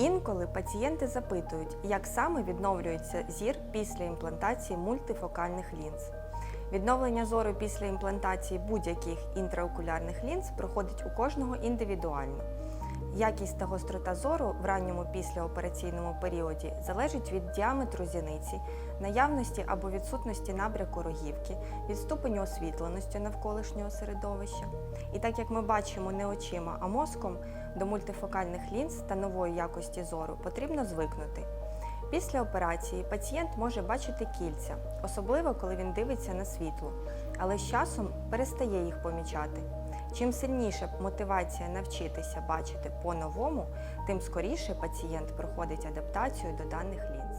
Інколи пацієнти запитують, як саме відновлюється зір після імплантації мультифокальних лінз. Відновлення зору після імплантації будь-яких інтраокулярних лінз проходить у кожного індивідуально. Якість та гострота зору в ранньому післяопераційному періоді залежить від діаметру зіниці, наявності або відсутності набряку рогівки, від ступеню освітленості навколишнього середовища. І так як ми бачимо не очима, а мозком, до мультифокальних лінз та нової якості зору потрібно звикнути. Після операції пацієнт може бачити кільця, особливо коли він дивиться на світло, але з часом перестає їх помічати. Чим сильніше мотивація навчитися бачити по-новому, тим скоріше пацієнт проходить адаптацію до даних лінз.